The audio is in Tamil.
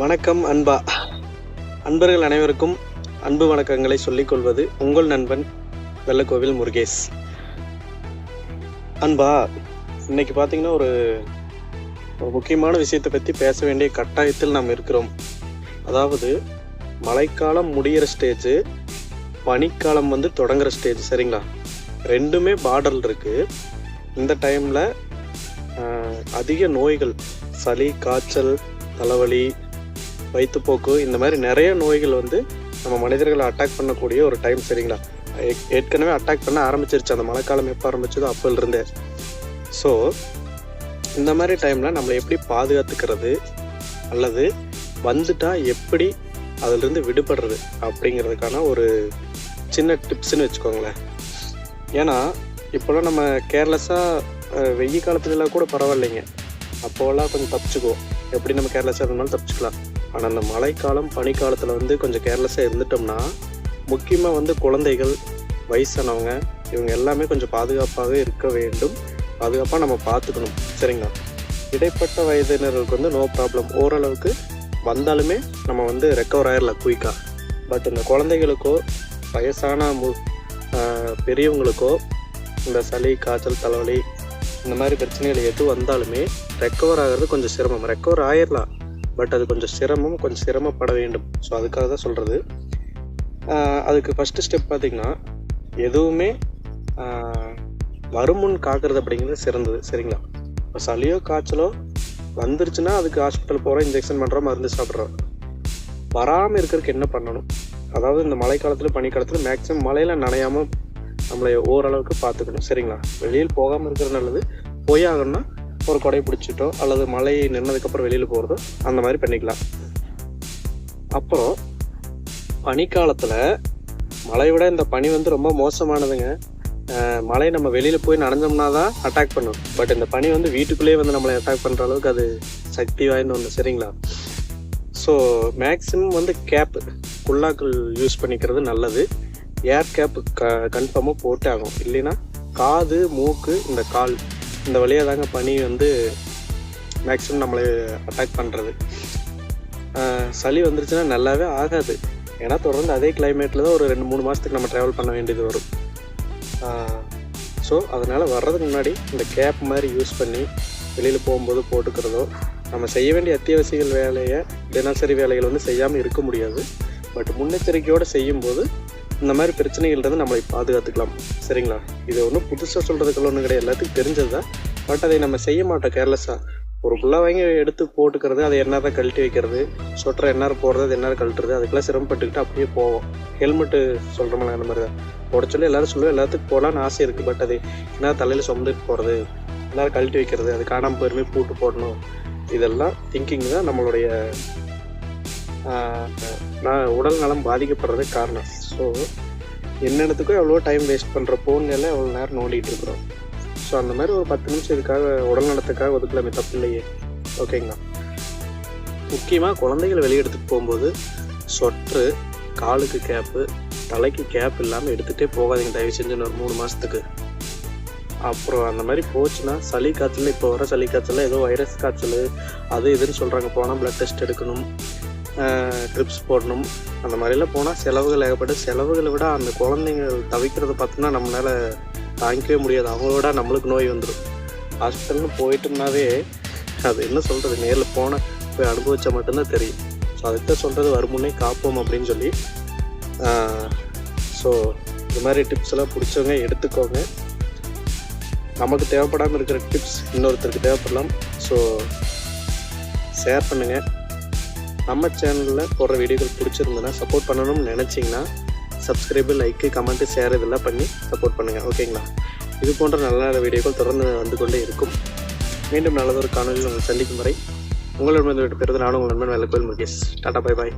வணக்கம் அன்பா. அன்பர்கள் அனைவருக்கும் அன்பு வணக்கங்களை சொல்லிக் கொள்வது உங்கள் நண்பன் வெள்ளக்கோவில் முருகேஷ். அன்பா இன்னைக்கு பார்த்தீங்கன்னா ஒரு ஒரு முக்கியமான விஷயத்தை பற்றி பேச வேண்டிய கட்டாயத்தில் நாம் இருக்கிறோம். அதாவது மழைக்காலம் முடியிற ஸ்டேஜ் பனிக்காலம் வந்து தொடங்குற ஸ்டேஜ் சரிங்களா? ரெண்டுமே பார்டர் இருக்கு. இந்த டைமில் அதிக நோய்கள் சளி காய்ச்சல் தலைவலி வயிற்றுப்போக்கு இந்த மாதிரி நிறைய நோய்கள் வந்து நம்ம மனிதர்களை அட்டாக் பண்ணக்கூடிய ஒரு டைம் சரிங்களா? ஏற்கனவே அட்டாக் பண்ண ஆரம்பிச்சிருச்சு. அந்த மழைக்காலம் எப்போ ஆரம்பிச்சதோ அப்போலிருந்தே. ஸோ இந்த மாதிரி டைமில் நம்மளை எப்படி பாதுகாத்துக்கிறது? அல்லது வந்துட்டால் எப்படி அதிலிருந்து விடுபடுறது? அப்படிங்கிறதுக்கான ஒரு சின்ன டிப்ஸ்னு வச்சுக்கோங்களேன். ஏன்னா இப்போலாம் நம்ம கேர்லெஸ்ஸாக வெய்ய காலத்துலலாம் கூட பரவாயில்லைங்க. அப்போலாம் கொஞ்சம் தப்பிச்சுக்குவோம். எப்படி நம்ம கேர்லெஸ்ஸாக இருந்தாலும் தப்பிச்சுக்கலாம். ஆனால் அந்த மழைக்காலம் பனிக்காலத்தில் வந்து கொஞ்சம் கேர்லெஸ்ஸாக இருந்துட்டோம்னா முக்கியமாக வந்து குழந்தைகள் வயசானவங்க இவங்க எல்லாமே கொஞ்சம் பாதுகாப்பாக இருக்க வேண்டும். பாதுகாப்பாக நம்ம பார்த்துக்கணும் சரிங்களா? இடைப்பட்ட வயதினர்களுக்கு வந்து நோ ப்ராப்ளம் ஓரளவுக்கு வந்தாலுமே நம்ம வந்து ரெக்கவர் ஆயிடலாம் குயிக்காக பட் இந்த குழந்தைகளுக்கோ வயசான மு பெரியவங்களுக்கோ இந்த சளி காய்ச்சல் தலைவலி இந்த மாதிரி பிரச்சனைகள் எது வந்தாலுமே ரெக்கவர் ஆகிறது கொஞ்சம் சிரமம். ரெக்கவர் ஆயிடலாம் பட் அது கொஞ்சம் சிரமம் கொஞ்சம் சிரமப்பட வேண்டும். ஸோ அதுக்காக தான் சொல்கிறது அதுக்கு ஃபஸ்ட்டு ஸ்டெப் பார்த்திங்கன்னா எதுவுமே வருமுன் காக்கிறது அப்படிங்கிறது சிறந்தது. சரிங்களா? இப்போ சளியோ காய்ச்சலோ வந்துருச்சுன்னா அதுக்கு ஹாஸ்பிட்டல் போகிறோம் இன்ஜெக்ஷன் பண்ணுறோம் மருந்து சாப்பிட்றோம். வராமல் இருக்கிறதுக்கு என்ன பண்ணணும்? அதாவது இந்த மழைக்காலத்தில் பனிக்காலத்தில் மேக்ஸிமம் மழையில் நனையாமல் நம்மளை ஓரளவுக்கு பார்த்துக்கணும். சரிங்களா? வெளியில் போகாமல் இருக்கிறது நல்லது. போய் ஆகணும்னா ஒரு கொடை பிடிச்சிட்டோ அல்லது மழை நின்னதுக்கப்புறம் வெளியில் போகிறதோ அந்த மாதிரி பண்ணிக்கலாம். அப்புறம் பனிக்காலத்தில் மழை விட இந்த பனி வந்து ரொம்ப மோசமானதுங்க. மழை நம்ம வெளியில் போய் நனைஞ்சோம்னா தான் அட்டாக் பண்ணும். பட் இந்த பனி வந்து வீட்டுக்குள்ளேயே வந்து நம்மளை அட்டாக் பண்ணுற அளவுக்கு அது சக்தி வாய்ந்த ஒன்று சரிங்களா? ஸோ மேக்ஸிமம் வந்து கேப் குல்லாக்கள் யூஸ் பண்ணிக்கிறது நல்லது. ஏர் கேப் க கன்ஃபார்மாக போட்டே ஆகும் இல்லைன்னா காது மூக்கு இந்த கால் இந்த வழியாக தாங்க பனி வந்து மேக்ஸிமம் நம்மளை அட்டாக் பண்ணுறது சளி வந்துருச்சுன்னா நல்லாவே ஆகாது. ஏன்னா தொடர்ந்து அதே கிளைமேட்டில் தான் ஒரு ரெண்டு மூணு மாதத்துக்கு நம்ம ட்ராவல் பண்ண வேண்டியது வரும். ஸோ அதனால் வர்றதுக்கு முன்னாடி இந்த கேப் மாதிரி யூஸ் பண்ணி வெளியில் போகும்போது போட்டுக்கிறதோ நம்ம செய்ய வேண்டிய அத்தியாவசியங்கள் வேலையை தினசரி வேலைகள் வந்து செய்யாமல் இருக்க முடியாது. பட் முன்னெச்சரிக்கையோடு செய்யும்போது இந்த மாதிரி பிரச்சனைகள்லேருந்து நம்மளை பாதுகாத்துக்கலாம். சரிங்களா? இது ஒன்றும் புதுசாக சொல்கிறதுக்குள்ள ஒன்றும் கிடையாது. எல்லாத்துக்கும் தெரிஞ்சது தான் பட் அதை நம்ம செய்ய மாட்டோம் கேர்லெஸ்ஸாக ஒரு புள்ள வாங்கி எடுத்து போட்டுக்கிறது அதை எந்நேரம் கழட்டி வைக்கிறது. சொட்டர் எந்நேரம் போடுறது அது எந்நேரம் கழட்டுறது. அதுக்கெல்லாம் சிரமப்பட்டுக்கிட்டு அப்படியே போவோம். ஹெல்மெட்டு சொல்கிறோம்ல அந்த மாதிரி தான் போட சொல்லி எல்லாரும் சொல்லுவோம். எல்லாத்துக்கும் போகலான்னு ஆசை இருக்குது பட் அது என்ன தலையில் சுமந்துட்டு போகிறது எல்லோரும் கழட்டி வைக்கிறது அது காணாமல் போயிருமே பூட்டு போடணும். இதெல்லாம் திங்கிங் தான் நம்மளுடைய நான் உடல் நலம் பாதிக்கப்படுறது காரணம். ஸோ என்னென்னத்துக்கும் எவ்வளோ டைம் வேஸ்ட் பண்ணுற ஃபோன்ல எவ்வளோ நேரம் நோண்டிகிட்டு இருக்கிறோம். ஸோ அந்த மாதிரி ஒரு பத்து நிமிஷம் இதுக்காக உடல் நலத்துக்காக ஒதுக்கலாமே தப்பு இல்லையே. ஓகேங்களா முக்கியமாக குழந்தைகளை வெளியே எடுத்துகிட்டு போகும்போது சொட்ரு காலுக்கு கேப்பு தலைக்கு கேப் இல்லாமல் எடுத்துகிட்டே போகாதீங்க. தயவு செஞ்சு ஒரு மூணு மாதத்துக்கு அப்புறம் அந்த மாதிரி போச்சுன்னா சளி காய்ச்சல் இப்போ வர சளி காய்ச்சல் ஏதோ வைரஸ் காய்ச்சல் அது இதுன்னு சொல்கிறாங்க போனால் ப்ளட் டெஸ்ட் எடுக்கணும். ட்ரிப்ஸ் போடணும். அந்த மாதிரிலாம் போனால் செலவுகள் ஏகப்பட்ட செலவுகளை விட அந்த குழந்தைங்க தவிக்கிறத பார்த்தோன்னா நம்மளால தாங்கிக்கவே முடியாது. அவங்களோட நம்மளுக்கு நோய் வந்துடும் ஹாஸ்பிட்டல்னு போயிட்டோம்னாவே அது என்ன சொல்கிறது நேரில் போன போய் அனுபவிச்சா மட்டும்தான் தெரியும். ஸோ அதுக்கு சொல்கிறது வருமுன்னே காப்போம் அப்படின்னு சொல்லி ஸோ இந்த மாதிரி டிப்ஸ் எல்லாம் பிடிச்சவங்க எடுத்துக்கோங்க. நமக்கு தேவைப்படாமல் இருக்கிற டிப்ஸ் இன்னொருத்தருக்கு தேவைப்படலாம். ஸோ ஷேர் பண்ணுங்கள் நம்ம சேனலில் போடுற வீடியோக்கள் பிடிச்சிருந்ததுன்னா சப்போர்ட் பண்ணணும்னு நினச்சிங்கன்னா சப்ஸ்கிரைபு லைக்கு கமெண்ட்டு ஷேர் இதெல்லாம் பண்ணி சப்போர்ட் பண்ணுங்கள் ஓகேங்களா இது போன்ற நல்ல நல்ல வீடியோக்கள் தொடர்ந்து வந்து கொண்டே இருக்கும். மீண்டும் நல்லதொரு காணொலியில் உங்களை சந்திக்கும் வரை உங்களிடமிருந்து விட்டு பெறுவது நானும் உங்கள் நண்பன் வேலை கோயில் முகேஷ் டாடா பை பாய்